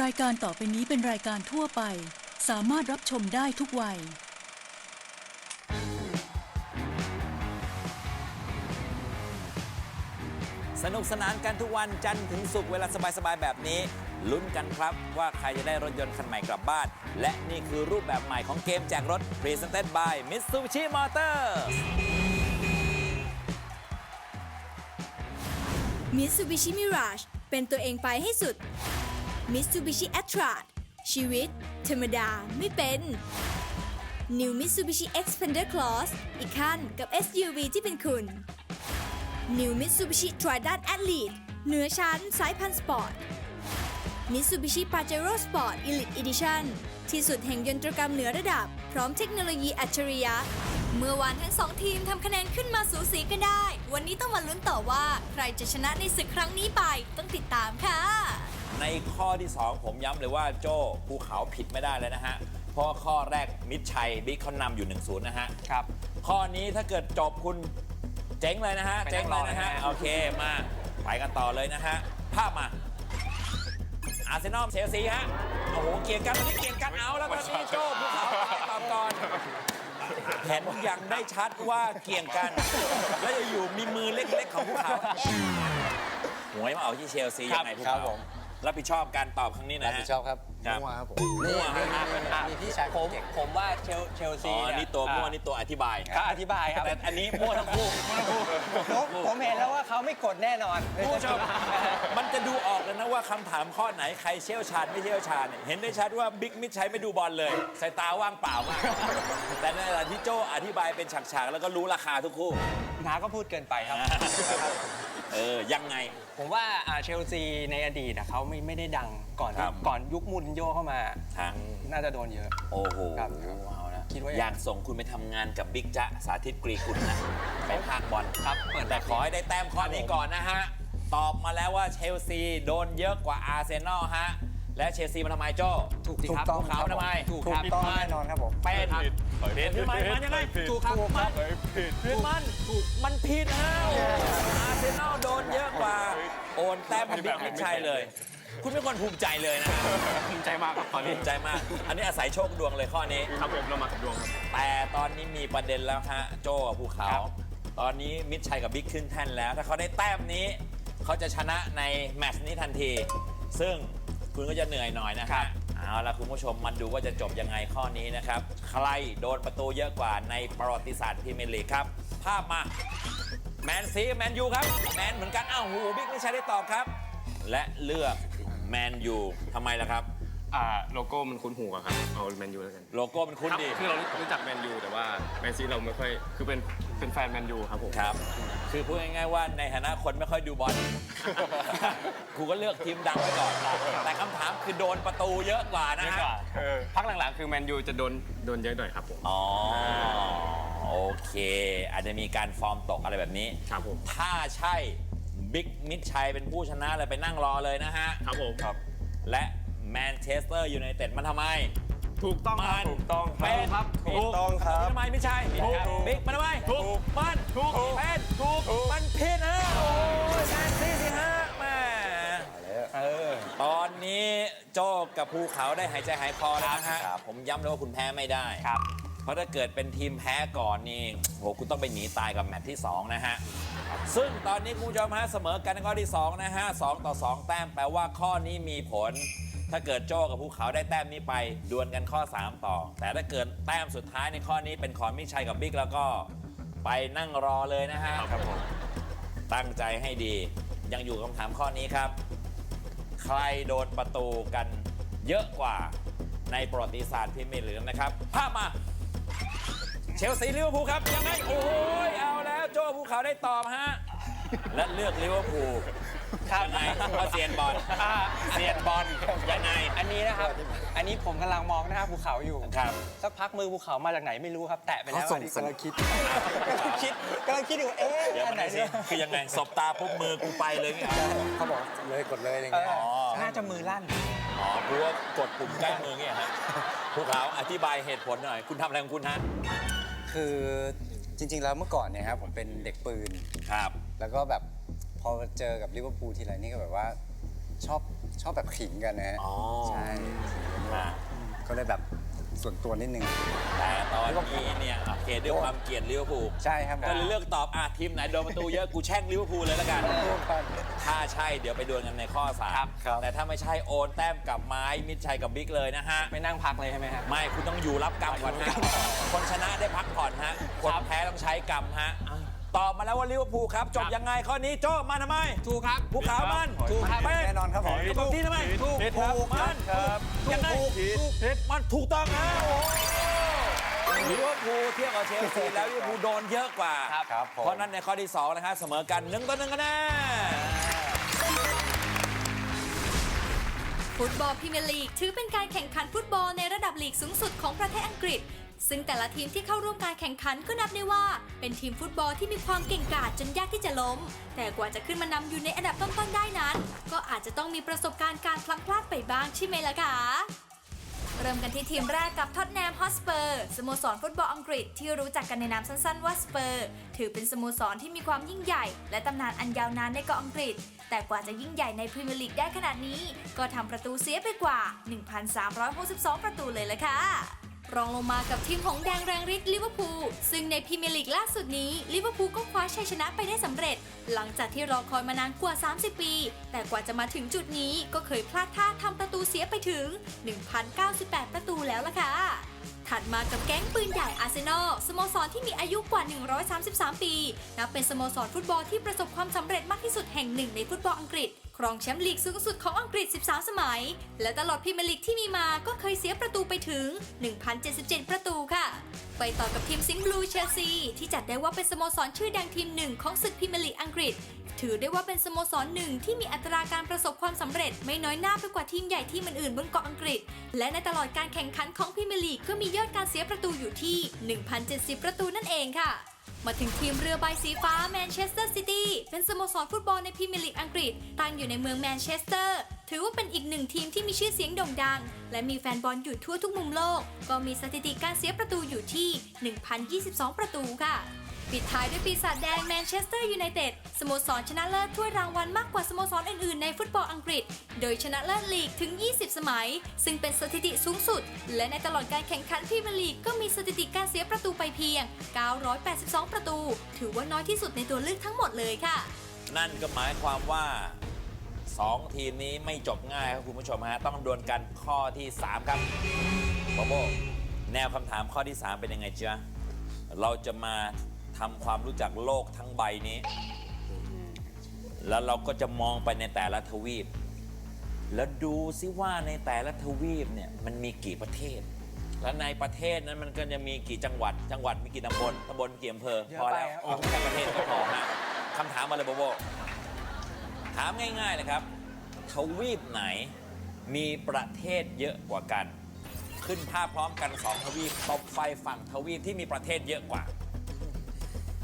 รายการต่อไปนี้เป็นรายการทั่วไป สามารถรับชมได้ทุกวัย สนุกสนานกันทุกวันจันทร์ถึงศุกร์เวลาสบายๆแบบนี้ ลุ้นกันครับว่าใครจะได้รถยนต์คันใหม่กลับบ้าน และนี่คือรูปแบบใหม่ของเกมแจกรถ Presented by Mitsubishi Motors Mitsubishi Mirage เป็นตัวเองไปให้สุด Mitsubishi a t r a ชีวิต ธรรมดาไม่เป็น New Mitsubishi Xpander Cross อีกขั้นกับ SUV ที่เป็นคุณ New Mitsubishi Triton Athlete เหนือชั้นสายพันธุ์สปอร์ต Mitsubishi Pajero Sport Elite Edition ที่สุดแห่งยนตรกรรมเหนือระดับ พร้อมเทคโนโลยีอัจฉริยะ เมื่อวานทั้งสองทีมทำคะแนนขึ้นมาสูสีกันได้ วันนี้ต้องมาลุ้นต่อว่า ใครจะชนะในศึกครั้งนี้ไปต้องติดตามค่ะ ในข้อที่ 2 ผมย้ำเลยว่าโจ้ภูเขาผิดไม่ได้แล้วนะฮะ เพราะข้อแรกมิดชัยบิ๊กเขานำอยู่ 1-0 นะฮะ ครับ ข้อนี้ถ้าเกิดจบคุณเจ๊งเลยนะฮะไปนั่เจ๊งงเลรอยนะฮะเลยนะโอเคมา ไปกันต่อเลยนะฮะ ภาพมา อาร์เซนอลเชลซีฮะ โอ้โห เกียร์กันตอนนี้เกียร์กันเอาแล้วตอนนี้โจ้ภูเขาไปตอบก่อนเห็นอย่างได้ชัดว่าเกี่ยงกัน แล้วอยู่ๆมีมือเล็กๆของภูเขาหวยมาเอาที่เชลซียังไงภูครัเขาบผม รับผิดชอบการตอบครั้งนี้หนะรับฮะ ผิดชอบครับครับ มั่วครับผมมั่วนี่ฮะมีมีมีพี่ชายผมเก่งผมว่าเชลเชลอ๋ซีอเยนี่ตัวมั่วอะนี่ตัวอธิบายก็อธิบายครับแต่อันนี้มั่วทั้งคู่ผมผมเห็นแล้วว่าเขาไม่กดแน่นอน ผู้ชมมันจะดูออกเลยนะว่าคำถามข้อไหนใครเชี่ยวชาญไม่เชี่ยวชาญเนี่ยเห็นได้ชัดว่าบิ๊กมิดใช้ไม่ดูบอลเลยสายตาว่างเปล่ามาก แต่ในขณะที่โจอธิบายเป็นฉากๆแล้วก็รู้ราคาทุกคู่ น้าก็พูดเกินไปครับ เออ ยังไง ผมว่าอ่าเชลซีในอดีตอะเขาไม่ไม่ได้ดังก่อนครับก่อนยุคมูรินโญ่เข้ามาทางน่าจะโดนเยอะ โอ้โหครับเอาละคิดว่าอยากส่งคุณไปทำงานกับบิ๊กจ๊ะสาธิตกรีกุลนะ ไปภาคบอล ครับเปิดแต่ขอให้ได้แต้มข้อนี้ก่อนนะฮะ ตอบมาแล้วว่าเชลซีโดนเยอะกว่าอาร์เซนอลฮะ และเชลซีมันทำไมโจ้ถูกสิถูคกรับต้องภูเขาทำไมถูกถูคกรับต้องแน่นอนครับผม เป็นเป็นทำไมมันยังไงถูกครับมันคือมันถูกมันผิดฮะโอ้อาร์เซนอลโดนเยอะกว่า โอนแต้มให้บิ๊กมิดชัยเลย คุณเป็นคนภูมิใจเลยนะภูมิใจมากครับตอนภูนี้มิใจมาก อันนี้อาศัยโชคดวงเลยข้อนี้ ครับผมเรามากับดวงครับ แต่ตอนนี้มีประเด็นแล้วฮะโจกับภูเขา ตอนนี้มิดชัยกับบิ๊กขึ้นแท่นแล้ว ถ้าเขาได้แต้มนี้ เขาจะชนะในแมตช์นี้ทันที ซึ่ง คุณก็จะเหนื่อยหน่อยนะคครัรับบเอาละคุณผู้ชมมาดูว่าจะจบยังไงข้อนี้นะครับ ใครโดนประตูเยอะกว่าในประวัติศาสตร์พรีเมียร์ลีกครับ ภาพมา แมนซีแมนยูครับ แมนเหมือนกันอ้าวหูบิ๊กมิดชัยได้ตอบครับ และเลือกแมนยูทำไมล่ะครับ อ่าโลโก้มันคุ้นหูอะครับ เอาแมนยูแล้วกันโลโก้มันคุ้นครับดี คือเรารู้จักแมนยูแต่ว่าแมนซีเราไม่ค่อย คือเป็นเป็นแฟนแมนยูครับผม ครับ คือพูดง่ายๆว่าในฐานะคนไม่ค่อยดูบอล กูก็เลือกทีมดังไว้ก่อนแต่คำถามคือโดนประตูเยอะกว่านะเยอะฮะกว่าพักหลังๆ คือแมนยูจะโดนโดนเยอะหน่อยครับผม อ๋อโอเค อาจจะมีการฟอร์มตกอะไรแบบนี้ ครับผม ถ้าใช่บิ๊กมิดชัยเป็นผู้ชนะเลยไปนั่งรอเลยนะฮะ ครับผม ครับ และแมนเชสเตอร์ยูไนเต็ดมันทำไม ถูกต้องครับมันถูกต้องเป็นครับถูกต้องครับทำไมไม่ใช่ถูกบิ๊กมันทำไมถูกมันถูกเป็นถูกมันผิดฮะโอ้ยแมนซีสิฮะแม่ตอนนี้โจ้กับภูเขาได้หายใจหายคอแล้วนะฮะผมย้ำเลยว่าคุณแพ้ไม่ได้ครับ เพราะถ้าเกิดเป็นทีมแพ้ก่อนนี่โหคุณต้องไปหนีตายกับแมตช์ที่ 2 นะฮะซึ่งตอนนี้คุณผู้ชมฮะเสมอกันในข้อที่ 2 นะฮะ2ต่อ 2 แต้มแปลว่าข้อนี้มีผล ถ้าเกิดโจ้กับภูเขาได้แต้มนี้ไป ดวลกันข้อ 3 ต่อ แต่ถ้าเกิดแต้มสุดท้ายในข้อนี้เป็นของมิชัยกับบิ๊กแล้วก็ไปนั่งรอเลยนะฮะครับผมตั้งใจให้ดียังอยู่คำถามข้อนี้ครับ ใครโดนประตูกันเยอะกว่าในประวัติศาสตร์พรีเมียร์ลีกนะครับ ภาพมา เชลซีลิเวอร์พูลครับ ยังไง โอ้ยเอาแล้ว โจ้ภูเขาได้ตอบฮะ และเลือกลิเวอร์พูล ครับยังไงเพราะเซียนบอลอ่า เซียนบอลยังไง อันนี้นะครับ อันนี้ผมกำลังมองหน้าภูเขาอยู่ครับ สักพักมือภูเขามาจากไหนไม่รู้ครับ แตะไปแล้วเขาส่งอันนี้สัญกำลังคิดกำลังคิดกำลังคิดอยู่เอ๊ะเดี๋ยวอัมันนไหนไหนสิเนี่ยคือยังไงสบตาปุ๊บมือกูไปเลยไงเขาบอกเลยกดเลยอะไรเอเงี้ย อน่าจะมือลั่น อ๋อกูว่ากดปุ่มใกล้มือเงี้ยฮะภูเขาอธิบายเหตุผลหน่อย คุณทำอะไรของคุณฮะ คือจริงๆแล้วเมื่อก่อนเนี่ยครับผมเป็นเด็กปืน ครับ แล้วก็แบบ พอเจอกับลิเวอร์พูลทีไรนี่ก็แบบว่าชอบชอบแบบขิงกันนะฮะอ๋อ ใช่อะก็เลยแบบส่วนตัวนิดนึง แต่ตอนนี้เนี่ยโอเคด้วยความเกลียดลิเวอร์พูลใช่ครับก็เลยเลือกตอบอะทีมไหนโดนประตูเยอะกูแช่งลิเวอร์พูลเลยแล้วกันครับถ้าใช่เดี๋ยวไปดวลกันในข้อสามครับครับ แต่ถ้าไม่ใช่โอนแต้มกับไม้มิดชัยกับบิ๊กเลยนะฮะ ไปนั่งพักเลยใช่ไหมฮะ ไม่ คุณต้องอยู่รับกรรมก่อนฮะ คนชนะได้พักผ่อนฮะ คนแพ้ต้องใช้กรรมฮะ ตอบมาแล้วว่าลิเวอร์พูลครับ จบยังไงข้อนี้โจ้มาทำไมถูกครับภูเขามันถูกครับเป๊ะแน่นอนครับผมตอบที่ทำไมถูกผิดครับถูกมันครับยังไงถูกผิดมันถูกต้องฮะโอ้โหลิเวอร์พูลเทียบกับเชลซีแล้วลิเวอร์พูลโดนเยอะกว่าครับครับผมเพราะนั้นในข้อที่สองนะฮะเสมอกันหนึ่งต่อหนึ่งคะแนนฟุตบอลพรีเมียร์ลีกถือเป็นการแข่งขันฟุตบอลในระดับลีกสูงสุดของประเทศอังกฤษ ซึ่งแต่ละทีมที่เข้าร่วมการแข่งขันก็นับได้ว่า เป็นทีมฟุตบอลที่มีความเก่งกาจจนยากที่จะล้ม แต่กว่าจะขึ้นมานำอยู่ในอันดับต้นๆได้นั้น ก็อาจจะต้องมีประสบการณ์การพลังพลาดไปบ้างใช่ไหมล่ะคะเริ่มกันที่ทีมแรกกับท็อตแนมฮอสเปอร์สโมสรฟุตบอลอังกฤษที่รู้จักกันในนามสั้นๆว่าสเปอร์ถือเป็นสโมสรที่มีความยิ่งใหญ่ และตำนานอันยาวนานในเกาะอังกฤษ แต่กว่าจะยิ่งใหญ่ในพรีเมียร์ลีกได้ขนาดนี้ ก็ทำประตูเสียไปกว่า 1,362 ประตูเลยละค่ะ รองลงมากับทีมของแดงแรงฤทธิ์ลิเวอร์พูลซึ่งในพรีเมียร์ลีกล่าสุดนี้ลิเวอร์พูลก็คว้าชัยชนะไปได้สำเร็จ หลังจากที่รอคอยมานานกว่า 30 ปี แต่กว่าจะมาถึงจุดนี้ก็เคยพลาดท่าทำประตูเสียไปถึง 1,098 ประตูแล้วล่ะค่ะ ถัดมากับแก๊งปืนใหญ่อาร์เซนอลสโมสรที่มีอายุกว่า 133 ปี นับเป็นสโมสรฟุตบอลที่ประสบความสำเร็จมากที่สุดแห่งหนึ่งในฟุตบอลอังกฤษ ครองแชมป์ลีกสูงสุดของอังกฤษ 13 สมัย และตลอดพรีเมียร์ลีกที่มีมาก็เคยเสียประตูไปถึง 1,077 ประตูค่ะ ไปต่อกับทีมซิงห์บลูเชลซีที่จัดได้ว่าเป็นสโมสรชื่อดังทีมหนึ่งของศึกพรีเมียร์ลีกอังกฤษ ถือได้ว่าเป็นสโมสรหนึ่งที่มีอัตราการประสบความสำเร็จ ไม่น้อยหน้าไปกว่าทีมใหญ่ทีมอื่นๆบนเกาะอังกฤษ และในตลอดการแข่งขันของพรีเมียร์ลีกก็มียอดการเสียประตูอยู่ที่ 1,070 ประตูนั่นเองค่ะมาถึงทีมเรือใบสีฟ้าแมนเชสเตอร์ซิตี้เป็นสโมสรฟุตบอลในพรีเมียร์ลีกอังกฤษตั้งอยู่ในเมืองแมนเชสเตอร์ ถือว่าเป็นอีกหนึ่งทีมที่มีชื่อเสียงโด่งดัง และมีแฟนบอลอยู่ทั่วทุกมุมโลก ก็มีสถิติการเสียประตูอยู่ที่ 1,022 ประตูค่ะ ปิดท้ายด้วยปีศาจแดงแมนเชสเตอร์ยูไนเต็ดสโมสรชนะเลิศถ้วยรางวัลมากกว่าสโมสรอื่นๆในฟุตบอลอังกฤษ โดยชนะเลิศลีกถึง 20 สมัย ซึ่งเป็นสถิติสูงสุด และในตลอดการแข่งขันพรีเมียร์ลีกก็มีสถิติการเสียประตูไปเพียง 982 ประตู ถือว่าน้อยที่สุดในตัวเลือกทั้งหมดเลยค่ะ นั่นก็หมายความว่า 2 ทีมนี้ไม่จบง่ายครับคุณผู้ชมฮะต้องดวลกันข้อที่ 3 ครับโบโบแนวคำถามข้อที่ 3 เป็นยังไงจ๊ะเราจะมาทำความรู้จักโลกทั้งใบนี้ แล้วเราก็จะมองไปในแต่ละทวีป แล้วดูซิว่าในแต่ละทวีปเนี่ยมันมีกี่ประเทศ และในประเทศนั้นมันก็จะมีกี่จังหวัด จังหวัดมีกี่ตำบลตำบลกี่อำเภอเยอะพอแล้วไปครับเอาแค่ประเทศก็พอฮะคำถามมาเลยโบโบ ถามง่ายๆเลยครับทวีปไหนมีประเทศเยอะกว่ากัน ขึ้นภาพพร้อมกันสองทวีปตบไฟฝั่งทวีปที่มีประเทศเยอะกว่า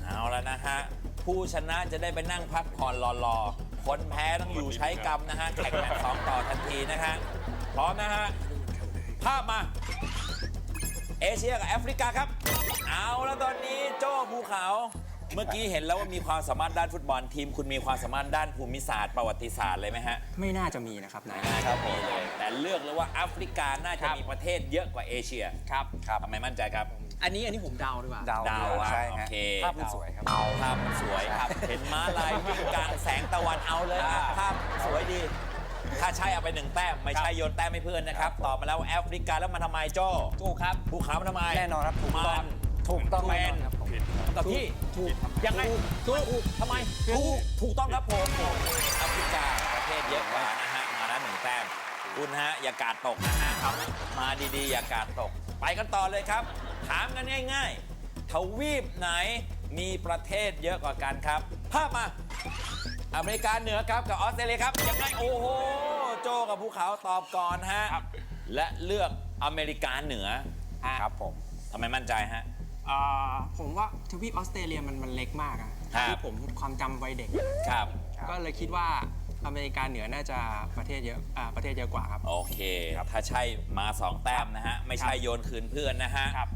เอาแล้วนะฮะ ผู้ชนะจะได้ไปนั่งพักผ่อนรอๆคนแพ้ต้องอยู่ใช้กรรมนะฮะ แข่งแมตช์สองต่อทันทีนะฮะ พร้อมนะฮะ ภาพมา เอเชียกับแอฟริกาครับ เอาแล้วตอนนี้โจ้ภูเขา เมื่อกี้เห็นแล้วว่ามีความสามารถด้านฟุตบอลทีม คุณมีความสามารถด้านภูมิศาสตร์ประวัติศาสตร์เลยไหมฮะไม่น่าจะมีนะครับนายน่าจะมีเลยแต่เลือกเลยว่าแอฟริกาน่าจะครับมีประเทศเยอะกว่าเอเชียครับทำไมมั่นใจครับ อันนี้อันนี้ผมเดาดีกว่า ดาวดาวอะใช่โอฮะเคภาพมันสวยครับ ภาพมันสวยครับ เห็นม้าลายวิ่งกลางแสงตะวันเอาเลยอะภาพสวยดี ถ้าใช่เอาไปหนึ่งแต้มไม่ใช่โยนแต้มให้เพื่อนนะครับตอบมาแล้วแอฟริกาแล้วมันทำไมโจ้ถูกครับภูเขามันทำไมแน่นอนครับถูกต้องมันถูกต้องเป็แน่นนอนครับ ผมคำตอบที่ถูกยังไงถูกทำไมถูกถูกต้องครับผมแอฟริกาประเทศเยอะกว่านะฮะมาแล้วหนึ่งแต้มคุณฮะอย่ากาดตกนะฮะมาดีๆ อย่ากาดตก ไปกันต่อเลยครับ ถามกันง่ายๆ ทวีปไหนมีประเทศเยอะกว่ากันครับ ภาพมา อเมริกาเหนือครับกับออสเตรเลียครับยังไงโอ้โหโจกับภูเขาตอบก่อนฮะและเลือกอเมริกาเหนือครับผมทำไมมั่นใจฮะ อ่าผมว่าทวีปออสเตรเลียมันมันเล็กมากอะครับ ที่ผมความจำวัยเด็ก ครับ ก็เลยคิดว่าอเมริกาเหนือน่าจะประเทศเยอะอ่าประเทศเยอะกว่าครับ โอเค ถ้าใช่มา 2 แต้มนะฮะ ไม่ใช่โยนคืนเพื่อนนะฮะ ครับ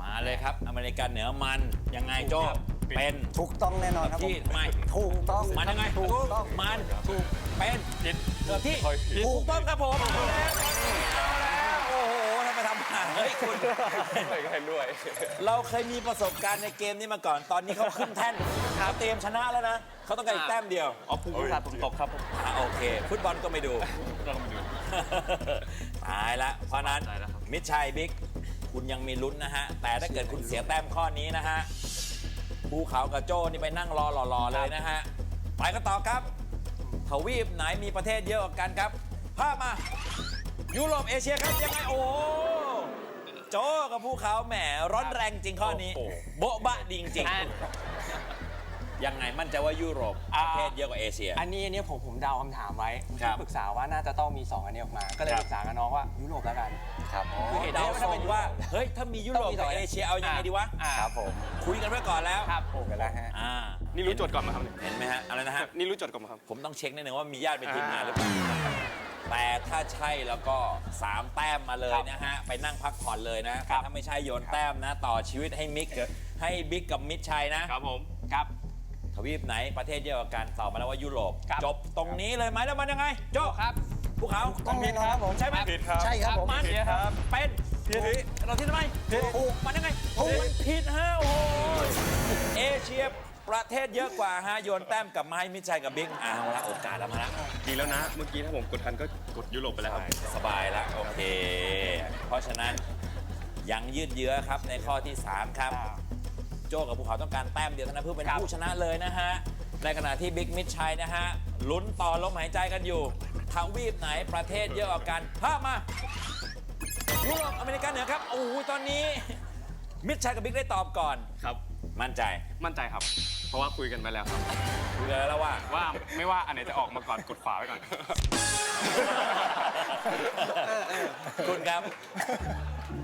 มาเลยครับ อเมริกาเหนือมัน ยังไงโจ้ครับเป็นถูกต้องแน่นอนครับผมที่ทำไมถูกต้องมันยังไงถูกต้องมันถูกเป็นผิดที่ค่อยผิดถูกต้องครับผมเอา ฮ้ยคุณไม่เห็นด้วย เราเคยมีประสบการณ์ในเกมนี้มาก่อน ตอนนี้เขาขึ้นแท่นเขาเตรียมชนะแล้วนะ เขาต้องการอีกแต้มเดียวอ๋อผมพลาดผมตกครับผมอะโอเค ฟุตบอลก็ไม่ดู เรามาดู ตายละ เพราะนั้นตายแล้วครับ มิตรชัยบิ๊ก คุณยังมีลุ้นนะฮะ แต่ถ้าเกิดคุณเสียแต้มข้อนี้นะฮะ ภูเขากับโจ้นี่ไปนั่งรอหล่อๆเลยนะฮะ ไปกันต่อครับ ทวีปไหนมีประเทศเยอะกว่ากันครับ ภาพมา ยุโรปเอเชียครับยังไงโอ้โห โจ้กับภูเขาแหมร้อนแรงจริงข้อนี้โอ้โหโบ๊ะบะดีจริงอะๆยังไงมั่นใจว่ายุโรปอ่าประเทศเยอะกว่าเอเชีย อันนี้อันนี้ผมผมเดาคำถามไว้ครับปรึกษาว่าน่าจะต้องมี 2 อันนี้ออกมา ก็เลยครับปรึกษากับน้องว่ายุโรปแล้วกัน ครับคือเห็นเดาได้ว่าทถ้ารเป็นงยุโรว่าปเฮ้ยถ้ามียุโรปต้องมีสกัอบงเอเชียเอายังไงดีวะอ่าครับผม คุยกันไว้ก่อนแล้ว ครับถูกกันแล้วฮะอ่า นี่รู้โจทย์ก่อนมาครับเนี่ยเห็นไหมฮะอะไรนะฮะ นี่รู้โจทย์ก่อนมาครับ ผมต้องเช็คนิดนึงว่ามีญาติเป็นทีมงานหรือเปล่าแต่ถ้าใช่แล้วก็ 3 แต้มมาเลยนะฮะ ไปนั่งพักผ่อนเลยนะครับถ้าไม่ใช่โยนแต้มนะ ต่อชีวิตให้มิกให้บิ๊กกับมิดชัยนะ ครับผม ครับ ทวีปไหนประเทศเยอะกว่ากันตอบมาแล้วว่ายุโรปครับจบตรงนี้เลยไหมแล้วมันยังไง โจ้ครับภูเขาต้องแน่นอนครับผมใช่ไหมผิดครับใช่ครับผมมันผิดครับเป็นผิดเราที่ทำไมถูกมันยังไงถูกมันผิดฮะโอ้โหเอเชีย ประเทศเยอะกว่าฮะโยนแต้มกลับมาให้มิตรชัยกับบิ๊กเอาละโอกาสแล้วมาละดีแล้วนะ เมื่อกี้ถ้าผมกดทันก็กดยุโรปไปแล้วครับ สบายแล้วโอเค เพราะฉะนั้นยังยืดเยื้อครับในข้อที่ 3 ครับ โจกับภูเขาต้องการแต้มเดียวเท่านั้นเพื่อเป็นครับผู้ชนะเลยนะฮะในขณะที่บิ๊กมิดชัยนะฮะลุ้นต่อลมหายใจกันอยู่ทวีปไหนประเทศเยอะกว่ากันภาพมายุโรปอเมริกาเหนือครับโอ้โหตอนนี้ มิดชัยกับบิ๊กได้ตอบก่อนครับ มั่นใจมั่นใจครับ เพราะว่าคุยกันไปแล้วครับคุยกันแล้วว่า ว่าไม่ว่าอันไหนจะออกมาก่อนกดขวาไว้ก่อน คุณครับ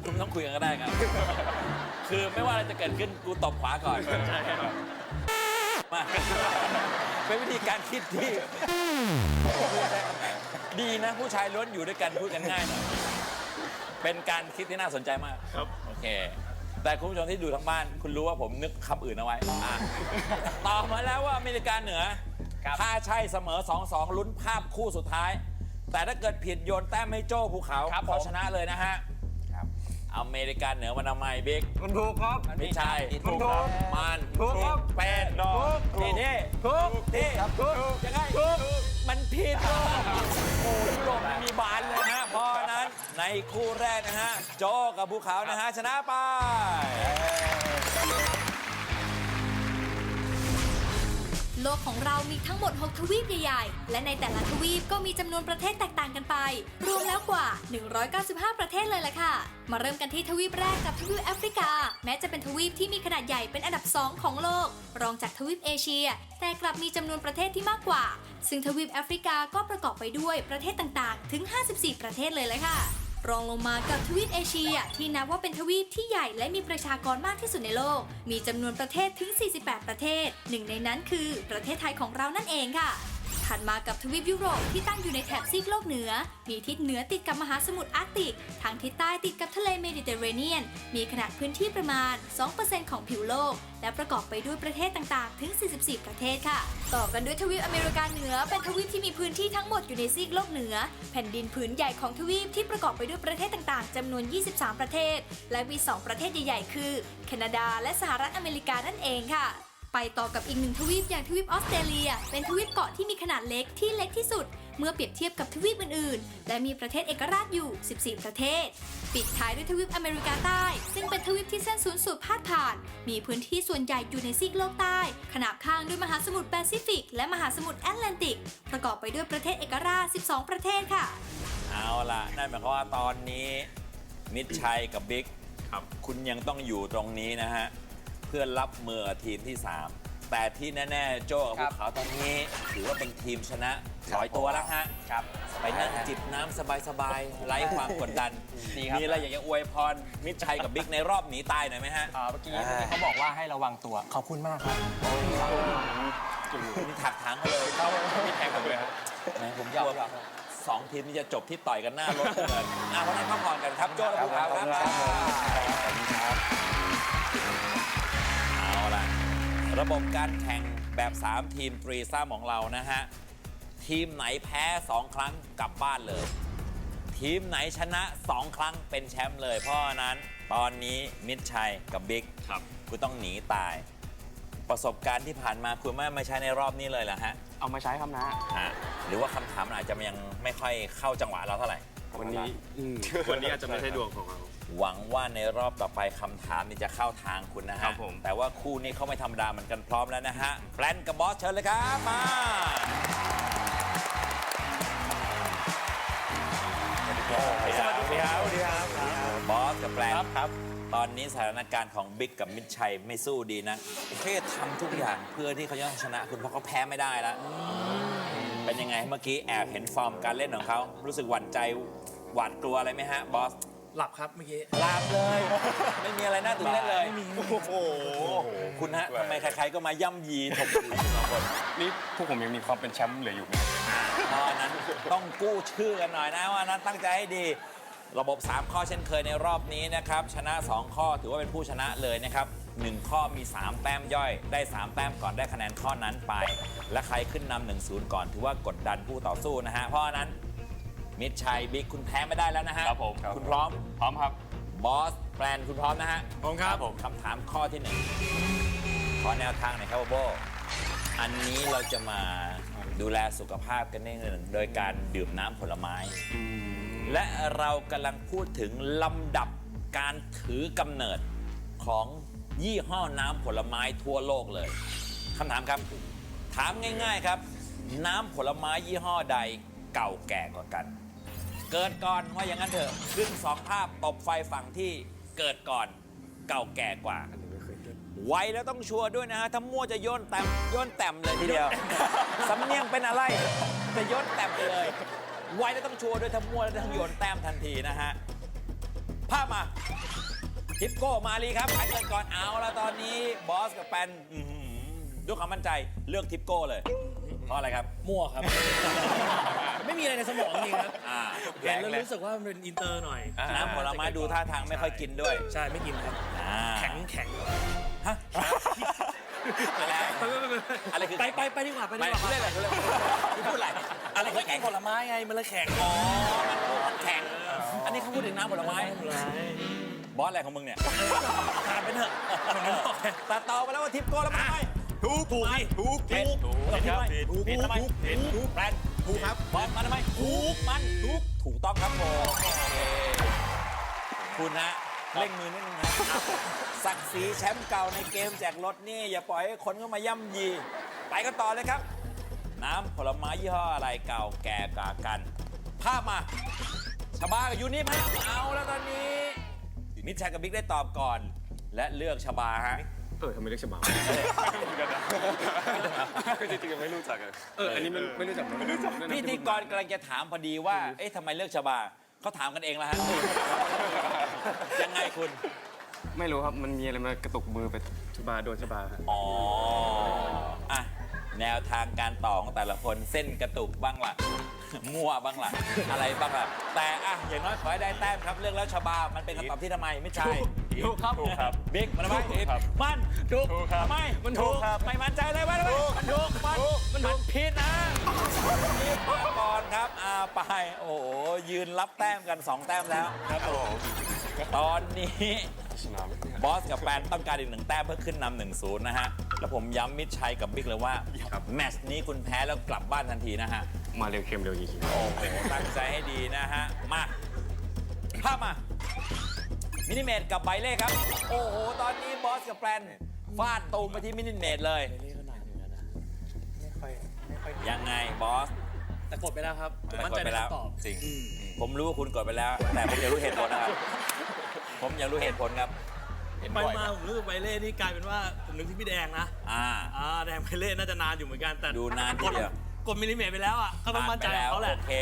คุณต้องคุยกันก็ได้ครับ คือไม่ว่าอะไรจะเกิดขึ้นกูตบขวาก่อนใช่ครับมาเป็นวิธีการคิดที่ ดีนะ ผู้ชายล้วนอยู่ด้วยกันพูดกันง่ายหน่อยเป็นการคิดที่น่าสนใจมากครับ โอเค แต่คุณผู้ชมที่ดูทั้งบ้าน คุณรู้ว่าผมนึกคำอื่นเอาไว้อะตอบมาแล้วว่าอเมริกาเหนือครับถ้าใช่เสมอ 2-2 ลุ้นภาพคู่สุดท้าย แต่ถ้าเกิดผิดโยนแต้มให้โจ้ภูเขาครับเขาผมชนะเลยนะฮะครับอเมริกาเหนือมันทำไมบิ๊กมันถูกครับ ไม่ใช่ถูกครับมันถูกครับเป็นดอกที่นี่ถูกที่ยังไงมันผิดโอ้ยุโรปมันมีบานเลยนะ เพราะฉะนั้นในคู่แรกนะฮะ โจกับภูเขานะฮะ ชนะไป โลกของเรามีทั้งหมด 6 ทวีปใหญ่ๆ และในแต่ละทวีปก็มีจำนวนประเทศแตกต่างกันไป รวมแล้วกว่า 195 ประเทศเลยล่ะค่ะ มาเริ่มกันที่ทวีปแรกกับทวีปแอฟริกา แม้จะเป็นทวีปที่มีขนาดใหญ่เป็นอันดับ 2 ของโลก รองจากทวีปเอเชีย แต่กลับมีจำนวนประเทศที่มากกว่า ซึ่งทวีปแอฟริกาก็ประกอบไปด้วยประเทศต่างๆ ถึง 54 ประเทศเลยเลยค่ะ รองลงมากับทวีปเอเชีย ที่นับว่าเป็นทวีปที่ใหญ่และมีประชากรมากที่สุดในโลก มีจำนวนประเทศถึง 48 ประเทศ หนึ่งในนั้นคือประเทศไทยของเรานั่นเองค่ะ ถัดมากับทวีปยุโรปที่ตั้งอยู่ในแถบซีกโลกเหนือ มีทิศเหนือติดกับมหาสมุทรอาร์กติก ทางทิศใต้ติดกับทะเลเมดิเตอร์เรเนียน มีขนาดพื้นที่ประมาณ 2%ของผิวโลก และประกอบไปด้วยประเทศต่างๆ ถึง 44 ประเทศค่ะ ต่อกันด้วยทวีปอเมริกาเหนือ เป็นทวีปที่มีพื้นที่ทั้งหมดอยู่ในซีกโลกเหนือ แผ่นดินผืนใหญ่ของทวีปที่ประกอบไปด้วยประเทศต่างๆจำนวน 23 ประเทศ และมี 2 ประเทศใหญ่ๆ คือ แคนาดา และสหรัฐอเมริกานั่นเองค่ะ ไปต่อกับอีกหนึ่งทวีปอย่างทวีปออสเตรเลีย เป็นทวีปเกาะที่มีขนาดเล็กที่เล็กที่สุด เมื่อเปรียบเทียบกับทวีปอื่นๆ และมีประเทศเอกราชอยู่ 14 ประเทศ ปิดท้ายด้วยทวีปอเมริกาใต้ ซึ่งเป็นทวีปที่เส้นศูนย์สูตรพาดผ่าน มีพื้นที่ส่วนใหญ่อยู่ในซีกโลกใต้ ขนาบข้างด้วยมหาสมุทรแปซิฟิก และมหาสมุทรแอตแลนติก ประกอบไปด้วยประเทศเอกราช 12 ประเทศค่ะ เอาล่ะ นั่นหมายความว่าตอนนี้ มิดชัยกับบิ๊กครับคุณยังต้องอยู่ตรงนี้นะฮะ เพื่อรับมือกับทีมที่ 3 แต่ที่แน่ ๆ โจ้กับครัภูบเขาตอนนี้ ถือว่าเป็นทีมชนะครับร้อยตัวแล้วฮะครับไปนั่งจิบน้ำสบายๆไร้ความกดดัน ดีครับ มีอะไรอยากจะอวยพรมิตรชัยกับบิ๊กในรอบหนีตายหน่อยไหมฮะอ่าเมื่อกี้เมื่อกี้เขาบอกว่าให้ระวังตัว ขอบคุณมากครับมีถักถางเขาเลยเขาไม่แข่งกันเลยครับแหมผมกลัวสองทีมนี้จะจบที่ต่อยกันหน้ารถเลยอะวันนั้นพักผ่อนกันครับโจ้และภูเขาครับเอาล่ะ ระบบการแข่งแบบ 3 ทีมตรีซ่าของเรานะฮะ ทีมไหนแพ้ 2 ครั้งกลับบ้านเลย ทีมไหนชนะ 2 ครั้งเป็นแชมป์เลย เพราะฉะนั้นตอนนี้มิตรชัยกับบิ๊กครับคุณต้องหนีตาย ประสบการณ์ที่ผ่านมาคุณไม่มาใช้ในรอบนี้เลยเหรอฮะเอามาใช้ครับนะ อะหรือว่าคำถามมันอาจจะยังไม่ค่อยเข้าจังหวะเราเท่าไหร่ วันนี้วันนี้อาจจะไม่ใช่ดวงของเรา หวังว่าในรอบต่อไปคำถามนี้จะเข้าทางคุณนะครัฮะบผม แต่ว่าคู่นี้เขาไม่ธรรมดาเหมือนกันพร้อมแล้วนะฮะแปลนกับบอสเชิญเลยครับมาสวัสดีครับสวัสดีครับสวัสดีครับบอสกับแปลนครับ ตอนนี้สถานการณ์ของบิ๊กกับมิตรชัยไม่สู้ดีนะเขาจะทำทุกอย่างเพื่อที่เขาจะชนะคุณเพราะเขาแพ้ไม่ได้แล้วเป็นยังไงเมื่อกี้แอบเห็นฟอร์มการเล่นของเขารู้สึกหวั่นใจหวาดกลัวอะไรไหมฮะบอส หลับครับเมื่อกี้ ลาบเลย ไม่มีอะไรน่าตื่นเต้นเลยโอ้โหคุณฮะทำไมใครๆก็มาย่ำยีถมถีคุณสองคนนี่พวกผมยังมีความเป็นแชมป์เหลืออยู่ไหมตอนนั้นต้องกู้ชื่อกันหน่อยนะว่านั้นตั้งใจให้ดี ระบบ 3 ข้อเช่นเคยในรอบนี้นะครับ ชนะ 2 ข้อถือว่าเป็นผู้ชนะเลยนะครับ1ข้อมี 3 แต้มย่อย ได้ 3 แต้มก่อนได้คะแนนข้อนั้นไป และใครขึ้นนำ1 0ก่อนถือว่ากดดันผู้ต่อสู้นะฮะเพราะฉะนั้น มิตรชัยบิ๊กคุณแพ้ไม่ได้แล้วนะฮะครับผมคุณพร้อมพร้อมครับ บอสแปลนคุณพร้อมนะฮะพร้อมครับ ผมคำถามข้อที่หนึ่งขอแนวทางหน่อยครับโบอันนี้เราจะมาดูแลสุขภาพกันนิดหนึ่งโดยการดื่มน้ำผลไม้ และเรากำลังพูดถึงลำดับการถือกำเนิดของยี่ห้อน้ำผลไม้ทั่วโลกเลยคำถามครับ ถามง่าย ๆครับ น้ำผลไม้ยี่ห้อใดเก่าแก่กว่ากัน เกิดก่อนว่าอย่างนั้นเถอะ ขึ้นสองภาพตบไฟฝั่งที่เกิดก่อนเก่าแก่กว่า ไวแล้วต้องชัวร์ด้วยนะฮะถ้ามั่วจะโยนแต้มโยนแต้มเลยทีเดียวสำเนียงเป็นอะไรจะโยนแต้มไปเลย ไวแล้วต้องชัวร์ด้วยถ้ามั่วแล้วต้องโยนแต้มทันทีนะฮะภาพมาทิปโก้มาลีครับใครเกิดก่อนเอาแล้วตอนนี้บอสกับแปนด้วยความมั่นใจเลือกทิปโก้เลย เพราะอะไรครับ มั่วครับ ไม่มีอะไรในสมองจริงครับอ่าเห็นแล้วรู้สึกว่ามันเป็นอินเตอร์หน่อยน้ำผลไม้ดูท่าทางไม่ค่อยกินด้วยใช่ไม่กินครับ อ่าแข็งแข็งฮะอะไรไปไปไปอะไรคือ ไปไปไปดีกว่าไปดีไม่กว่าคุณเล่นอะไรคุณเล่นคุณพูดอะไรอะไรคือแข็งผลไม้ไงมันเลยแข็งอ๋อมันแข็ง อันนี้เขาพูดถึงน้ำผลไม้ผลไม้บอสอะไรของมึงเนี่ยทานไปเถอะผมไม่บอกตัดต่อไปแล้วว่าทิปโก้แล้วมันทำไม ถูกถูกถูกผิดถูกผิดทำไมถูกผิดทำไมผิดถูกแปลนถูกครับบอสมันทำไมถูกมันถูกถูกต้องครับผมโอคุณฮะเร่งมือนิดนึงครับศักดิ์ศรีแชมป์เก่าในเกมแจกรถนี่ อย่าปล่อยให้คนเข้ามาย่ำยี ไปกันต่อเลยครับ น้ำผลไม้ยี่ห้ออะไรเก่าแก่กว่ากัน ภาพมาชบากับยูนิพฮะเอาแล้วตอนนี้มิชชัยกับบิ๊กได้ตอบก่อน และเลือกชบาฮะ เออทำไมเรียกฉบับคือจริงๆยังไม่รู้จักอะเอออันนี้ไม่ไม่รู้จักไม่รู้จักพิธีกรกำลังจะถามพอดีว่า เอ๊ะทำไมเลือกชาบาเขาถามกันเองแล้วฮะ ยังไงคุณ ไม่รู้ครับ มันมีอะไรมากระตุกมือไปชบาโดนชบาฮะอ๋ออะแนวทางการต่อของแต่ละคนเส้นกระตุกบ้างล่ะ มั่วบ้างล่ะ อะไรบ้างล่ะ แต่อะอย่างน้อยขอให้ได้แต้มครับเลือกแล้วชาบา มันเป็นคำตอบที่ทำไมไม่ใช่ถูกครับถูกครับบิ๊กมันทำไมถูกครับมันถูกถูกครับทำไมมันถูกครับไม่มั่นใจเลยว่าทำไมมันถูกมันมันมันผิดนะนี่มาก่อนครับอ่าไปโอ้โหยืนรับแต้มกัน 2 แต้มแล้วครับผมตอนนี้ ชนะไหมเนี่ยบอสกับแปนต้องการอีกหนึ่งแต้มเพื่อขึ้นนำหนึ่งศูนย์นะฮะ แล้วผมย้ำมิดชัยกับบิ๊กเลยว่า แมตช์นี้คุณแพ้แล้วกลับบ้านทันทีนะฮะ มาเร็วเค็มเร็วจริงโอ้โหตั้งใจให้ดีนะฮะ มาภาพมา มินิเมตกับไบเล่ครับ โอ้โห ตอนนี้บอสกับแปนฟาดตูมไปที่มินิเมตเลยนี่ก็นานเหมือนกันนะไม่ค่อยไม่ค่อยยังไงบอส แต่กดไปแล้วครับผมมั่นกใจดในไปแล้วคำตอบจริง ผมรู้ว่าคุณกดไปแล้ว แต่ผมอยากรู้เหตุผลนะครับ ผมอยากรู้เหตุผลครับ เห็นไปบ่อยมานะผมรู้สึกไวเล่นี่กลายเป็นว่าผมนึกที่พี่แดงนะอ่า อ่าแดงไวเล่น่าจะนานอยู่เหมือนกันแต่ดูนานทีกดเดียวกดมิลลิเมตรไปแล้วอะก็ต้องมั่นใจของเขาแหละโอเค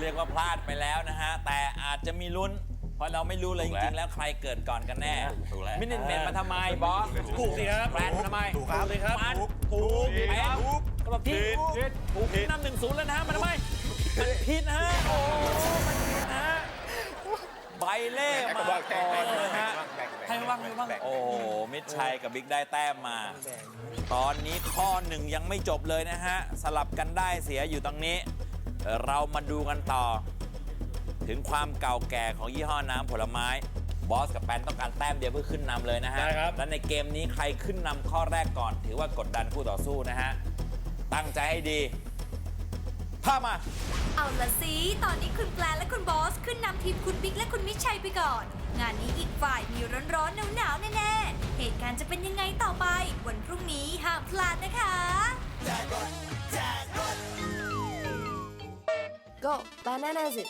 เรียกว่าพลาดไปแล้วนะฮะ แต่อาจจะมีลุ้น เพราะเราไม่รู้เลยจริงๆ แล้วใครเกิดก่อนกันแน่ถูกแล้วมินิเมตมาทำไมบอสถูกสิครับแปลนทำไมถูกครับเลยครับมันถูกถูกผิดแปลนครับกระบอกที่ถูกนำหนึ่งศูนย์แล้วนะฮะมันทำไมมันผิดนะฮะโอ้มันผิดนะฮะใบ เล่มาก่อนนะฮะให้รบ้างใครบ้างโอ้โหมิตรชัยกับบิ๊กได้แต้มมา ตอนนี้ข้อหนึ่งยังไม่จบเลยนะฮะ สลับกันได้เสียอยู่ตรงนี้ เรามาดูกันต่อ ถึงความเก่าแก่ของยี่ห้อน้ำผลไม้ บอสกับแปนต้องการแต้มเดียวเพื่อขึ้นนำเลยนะฮะได้ครับและในเกมนี้ใครขึ้นนำข้อแรกก่อน ถือว่ากดดันคู่ต่อสู้นะฮะ ตั้งใจให้ดี ภาพมา เอาละสิ ตอนนี้คุณแปลและคุณบอส ขึ้นนำทีมคุณบิ๊กและคุณมิตรชัยไปก่อน งานนี้อีกฝ่ายมีร้อนๆหนาวๆแน่ๆ เหตุการณ์จะเป็นยังไงต่อไป วันพรุ่งนี้ห้ามพลาดนะคะ Go, bananas it.